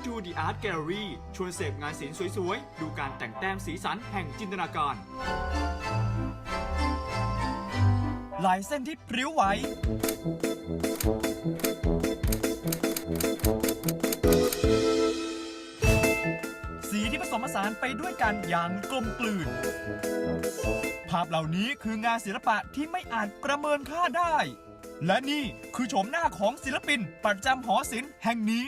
The Art Gallery ชวนเสพงานศิลป์สวยๆ ดูการแต่งแต้มสีสันแห่งจินตนาการ ลายเส้นที่พริ้วไหว สีที่ผสมผสานไปด้วยกันอย่างกลมกลืน ภาพเหล่านี้คืองานศิลปะที่ไม่อาจประเมินค่าได้ และนี่คือโฉมหน้าของศิลปินประจำหอศิลป์แห่งนี้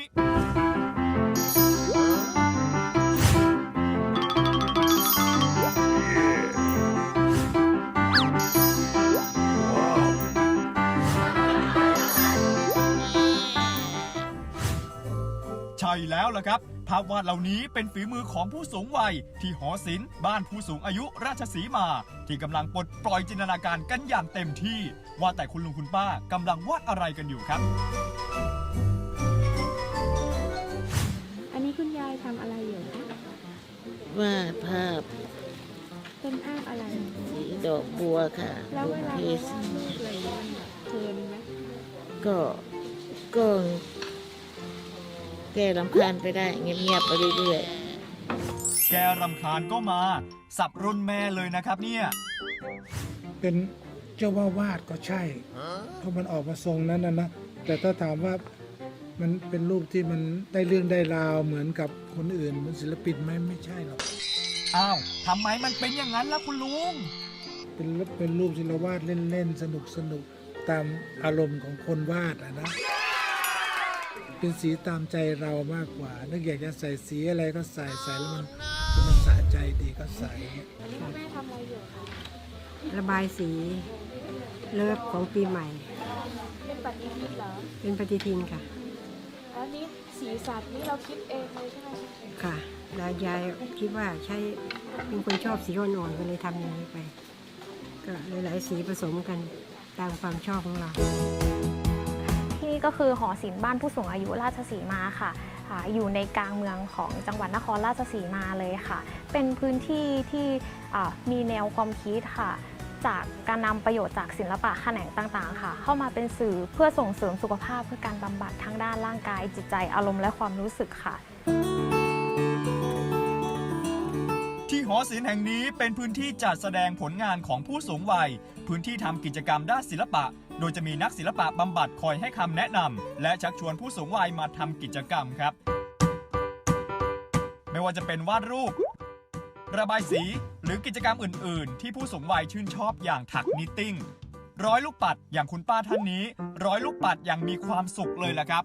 ใช่แล้วล่ะครับ ภาพวาดเหล่านี้เป็นฝีมือของผู้สูงวัย ที่หอศิลป์บ้านผู้สูงอายุราชสีมา ที่กำลังปลดปล่อยจินตนาการกันอย่างเต็มที่ ว่าแต่คุณลุงคุณป้ากำลังวาดอะไรกันอยู่ครับ อันนี้คุณยายทำอะไรอยู่คะวาดภาพเป็นภาพอะไร สีดอกบัวค่ะแล้วเวลาเพเราสวาดรูปอะไรอย่างเงี้ยมันแบบเพลินไหมก็ก็ แก้ลำคาญไปได้เงียบๆไปเรื่อยแกรำคาญก็มา สับรุ่นแม่เลยนะครับเนี่ย เป็นเจ้าว่าวาดก็ใช่ เพราะมันออกมาทรงนั้นนะนะ แต่ถ้าถามว่ามันเป็นรูปที่มันได้เรื่องได้ราวเหมือนกับคนอื่นเหมือนศิลปินไหมไม่ใช่หรอก อ้าวทำไมมันเป็นอย่างนั้นล่ะคุณลุง เป็นรูปเป็นรูปที่เราวาดเล่นๆสนุกสนุกตามอารมณ์ของคนวาดอะนะ เป็นสีตามใจเรามากกว่า นึกอยากจะใส่สีอะไรก็ใส่ใส่แล้วมันมันสะใจดีก็ใส่อันนี้คุณแม่ทำอะไรอยู่คะระบายสีเลิฟของปีใหม่ เป็นปฏิทินเหรอเป็นปฏิทินค่ะ แล้วนี้สีสันนี่เราคิดเองเลยใช่ไหมคะค่ะแล้วยายคิดว่าใช้เป็นคนชอบสีอ่อนๆก็เลยทำอย่างนี้ไป ก็หลายๆสีผสมกันตามความชอบของเราที่ นี่ก็คือหอศิลป์บ้านผู้สูงอายุราชสีมาค่ะอยู่ในกลางเมืองของจังหวัดนครราชสีมาเลยค่ะ เป็นพื้นที่ที่มีแนวความคิดค่ะ จากการนำประโยชน์จากศิลปะแขนงต่างๆ ค่ะ เข้ามาเป็นสื่อเพื่อส่งเสริมสุขภาพเพื่อการบำบัดทั้งด้านร่างกาย จิตใจอารมณ์และความรู้สึกค่ะ ที่หอศิลป์แห่งนี้เป็นพื้นที่จัดแสดงผลงานของผู้สูงวัย พื้นที่ทำกิจกรรมด้านศิลปะ โดยจะมีนักศิลปะบำบัดคอยให้คำแนะนำและชักชวนผู้สูงวัยมาทำกิจกรรมครับ ไม่ว่าจะเป็นวาดรูป ระบายสีหรือกิจกรรมอื่น ๆ ที่ผู้สูงวัยชื่นชอบอย่างถักนิตติ้งร้อยลูกปัดอย่างคุณป้าท่านนี้ ร้อยลูกปัดอย่างมีความสุขเลยล่ะครับ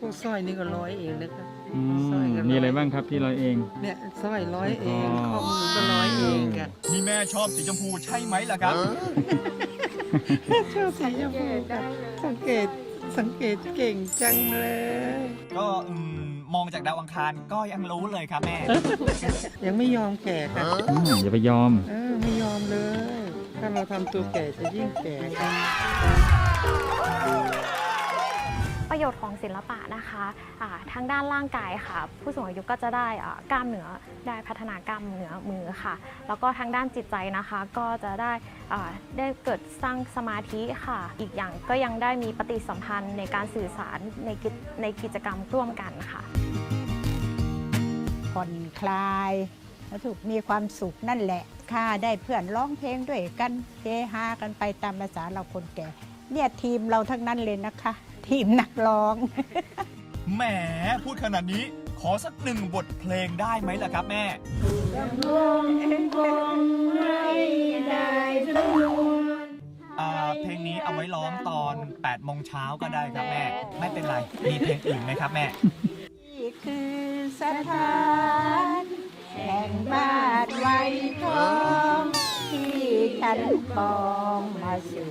พวกสร้อยนี่ก็ร้อยเองนะคะอืสร้อยมกันมีอะไรร้อยบ้างครับที่เราเอง เนี่ยสร้อยร้อยเองอ๋อข้อมือก็ร้อยเองค่ะ นี่แม่ชอบสีชมพูใช่ไหมล่ะครับ ชอบสีชมพูค่ะสังเกตสังเกตเก่งจังเลย ก็อืมมองจากดาวอังคารก็ยังรู้เลยครับแม่ ยังไม่ยอมแก่ค่ะอืมอย่าไปยอม เออไม่ยอมเลย ถ้าเราทำตัวแก่จะยิ่งแก่ค่ะ ประโยชน์ของศิลปะนะคะะทางด้านร่างกายค่ะ ผู้สูงอายุก็จะได้กล้ามเนื้อได้พัฒนากล้ามเนื้อมือค่ะ แล้วก็ทางด้านจิตใจนะคะ ก็จะได้ได้เกิดสร้างสมาธิค่ะ อีกอย่างก็ยังได้มีปฏิสัมพันธ์ในการสื่อสารในกิจในกิจกรรมร่วมกันค่ะผ่อนคลายแล้วถูกมีความสุขนั่นแหละค่ะได้เพื่อนร้องเพลงด้วยกันเฮฮากันไปตามภาษาเราคนแก่เนี่ยทีมเราทั้งนั้นเลยนะคะ ทีมนักร้อง แหมพูดขนาดนี้ขอสักหนึ่งบทเพลงได้ไหมล่ะครับแม่ อ่าเพลงนี้เอาไว้ร้องตอน8โมงเช้าก็ได้ครับแม่ ไม่เป็นไร มีเพลงอื่นไหมครับแม่ นี่คือสถานแห่งบ้านไว้ทอง ที่ฉันปองมาสู่